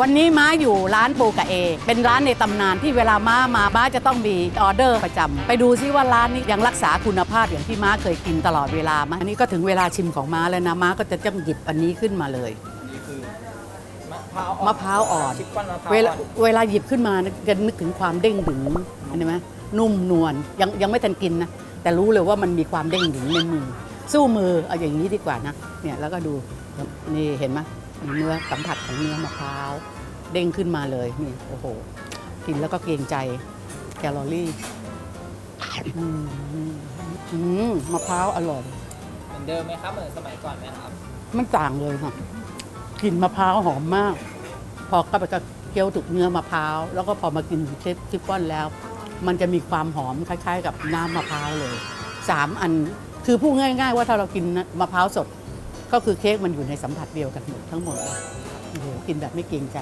วันนี้ม้าอยู่ร้านปูกะเอ เป็นร้านในตำนานที่เวลาม้ามาม้าจะต้องมีออเดอร์ประจำไปดูซิว่าร้านนี้ยังรักษาคุณภาพอย่างที่ม้าเคยกินตลอดเวลาไหมอันนี้ก็ถึงเวลาชิมของม้าแล้วนะม้าก็จะต้องหยิบอันนี้ขึ้นมาเลย นี่คือมะพร้าวมะพร้าวอ่อนชิปก้อนมะพร้าวเวลาอ่อนเวลาหยิบขึ้นมานะจะนึกถึงความเด้งดึงเห็นไหมนุ่มนวลยังยังไม่ทันกินนะแต่รู้เลยว่ามันมีความเด้งดึงในมือ สู้มือเอาอย่างนี้ดีกว่านะเนี่ยแล้วก็ดูนี่เห็นไหมมี เนื้อสัมผัสของเนื้อมะพร้าวเด้งขึ้นมาเลยนี่โอ้โห กินแล้วก็เกรงใจแคลอรี่อืมอืมมะพร้าวอร่อยเหมือนเดิมไหมครับเหมือนสมัยก่อนไหมครับ มันต่างเลยค่ะกลิ่นมะพร้าวหอมมาก พอเข้าไปกับเกี๊ยวถูกเนื้อมะพร้าวแล้วก็พอมากินเชฟทิฟฟ่อนแล้ว มันจะมีความหอมคล้าย ๆ กับน้ำมะพร้าวเลยสามอันคือพูดง่าย ๆ ว่าถ้าเรากินมะพร้าวสด ก็คือเค้กมันอยู่ในสัมผัสเดียวกันหมดทั้งหมดเลยโอ้โหกินแบบไม่เกรงใจ